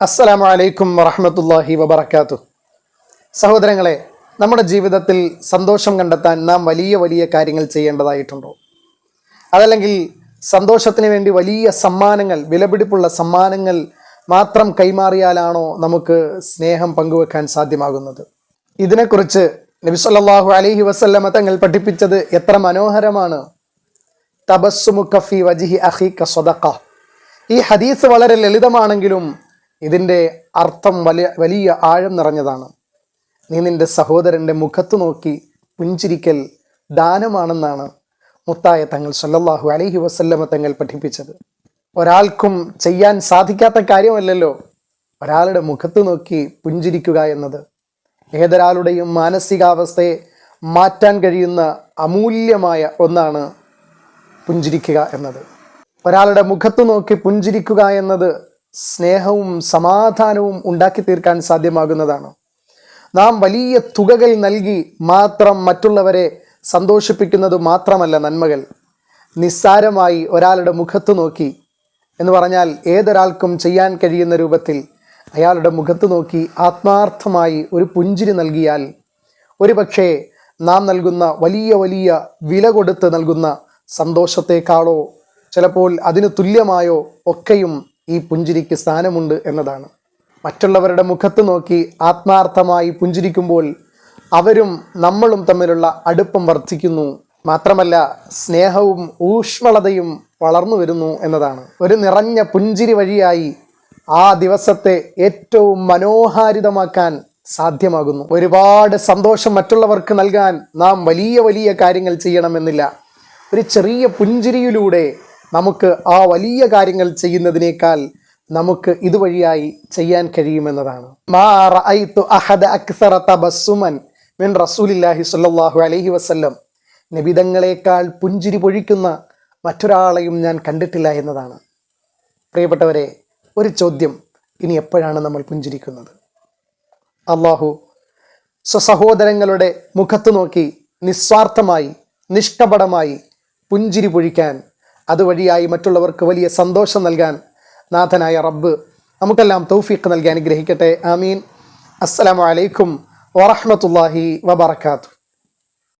അസ്സലാമു അലൈക്കും വറഹമത്തല്ലാഹി വബർക്കാത്തു സഹോദരങ്ങളെ നമ്മുടെ ജീവിതത്തിൽ സന്തോഷം കണ്ടെത്താൻ നാം വലിയ വലിയ കാര്യങ്ങൾ ചെയ്യേണ്ടതായിട്ടുണ്ടോ? അതല്ലെങ്കിൽ സന്തോഷത്തിന് വേണ്ടി വലിയ സമ്മാനങ്ങൾ വിലപിടിപ്പുള്ള സമ്മാനങ്ങൾ മാത്രം കൈമാറിയാലാണോ നമുക്ക് സ്നേഹം പങ്കുവെക്കാൻ സാധ്യമാകുന്നത്? ഇതിനെക്കുറിച്ച് നബിസ്വല്ലാഹു അലഹി വസല്ലമ തങ്ങൾ പഠിപ്പിച്ചത് എത്ര മനോഹരമാണ്. തബസ്സുമുഖഫി വജിഹി അഹി ഈ ഹദീസ് വളരെ ലളിതമാണെങ്കിലും ഇതിന്റെ അർത്ഥം വലിയ വലിയ ആഴം നിറഞ്ഞതാണ്. നീ നിന്റെ സഹോദരന്റെ മുഖത്ത് നോക്കി പുഞ്ചിരിക്കൽ ദാനമാണെന്നാണ് മുത്തായ തങ്ങൾ സല്ലല്ലാഹു അലഹി വസല്ലമ തങ്ങൾ പഠിപ്പിച്ചത്. ഒരാൾക്കും ചെയ്യാൻ സാധിക്കാത്ത കാര്യമല്ലല്ലോ. ഒരാളുടെ മുഖത്ത് നോക്കി പുഞ്ചിരിക്കുക എന്നത്. ഏതൊരാളുടെയും മാനസികാവസ്ഥയെ മാറ്റാൻ കഴിയുന്ന അമൂല്യമായ ഒന്നാണ് പുഞ്ചിരിക്കുക എന്നത്. ഒരാളുടെ മുഖത്ത് നോക്കി പുഞ്ചിരിക്കുക എന്നത് സ്നേഹവും സമാധാനവും ഉണ്ടാക്കി തീർക്കാൻ സാധ്യമാകുന്നതാണ്. നാം വലിയ തുകകൾ നൽകി മാത്രം മറ്റുള്ളവരെ സന്തോഷിപ്പിക്കുന്നത് മാത്രമല്ല നന്മകൾ. നിസ്സാരമായി ഒരാളുടെ മുഖത്ത് നോക്കി എന്ന് പറഞ്ഞാൽ ഏതൊരാൾക്കും ചെയ്യാൻ കഴിയുന്ന രൂപത്തിൽ അയാളുടെ മുഖത്ത് നോക്കി ആത്മാർത്ഥമായി ഒരു പുഞ്ചിരി നൽകിയാൽ ഒരുപക്ഷേ നാം നൽകുന്ന വലിയ വലിയ വില കൊടുത്ത് നൽകുന്ന സന്തോഷത്തെക്കാളോ ചിലപ്പോൾ അതിന് തുല്യമായോ ഒക്കെയും ഈ പുഞ്ചിരിക്ക് സ്ഥാനമുണ്ട് എന്നതാണ്. മറ്റുള്ളവരുടെ മുഖത്ത് നോക്കി ആത്മാർത്ഥമായി പുഞ്ചിരിക്കുമ്പോൾ അവരും നമ്മളും തമ്മിലുള്ള അടുപ്പം വർദ്ധിക്കുന്നു. മാത്രമല്ല സ്നേഹവും ഊഷ്മളതയും വളർന്നു വരുന്നു എന്നതാണ്. ഒരു നിറഞ്ഞ പുഞ്ചിരി വഴിയായി ആ ദിവസത്തെ ഏറ്റവും മനോഹാരിതമാക്കാൻ സാധ്യമാകുന്നു. ഒരുപാട് സന്തോഷം മറ്റുള്ളവർക്ക് നൽകാൻ നാം വലിയ വലിയ കാര്യങ്ങൾ ചെയ്യണമെന്നില്ല. ഒരു ചെറിയ പുഞ്ചിരിയിലൂടെ നമുക്ക് ആ വലിയ കാര്യങ്ങൾ ചെയ്യുന്നതിനേക്കാൾ നമുക്ക് ഇതുവഴിയായി ചെയ്യാൻ കഴിയുമെന്നതാണ്. മിൻ റസൂലില്ലാഹി വസല്ലം. നബിതങ്ങളെക്കാൾ പുഞ്ചിരി പൊഴിക്കുന്ന മറ്റൊരാളെയും ഞാൻ കണ്ടിട്ടില്ല എന്നതാണ്. പ്രിയപ്പെട്ടവരെ ഒരു ചോദ്യം ഇനി എപ്പോഴാണ് നമ്മൾ പുഞ്ചിരിക്കുന്നത്? അള്ളാഹു സ്വസഹോദരങ്ങളുടെ മുഖത്ത് നോക്കി നിസ്വാർത്ഥമായി നിഷ്കപടമായി പുഞ്ചിരി പൊഴിക്കാൻ അതുവഴിയായി മറ്റുള്ളവർക്ക് വലിയ സന്തോഷം നൽകാൻ നാഥനായ റബ്ബ് നമുക്കെല്ലാം തൗഫീഖ് നൽകി അനുഗ്രഹിക്കട്ടെ. ആമീൻ. അസ്സലാമു അലൈക്കും വറഹ്മത്തുള്ളാഹി വബറകാതുഹു.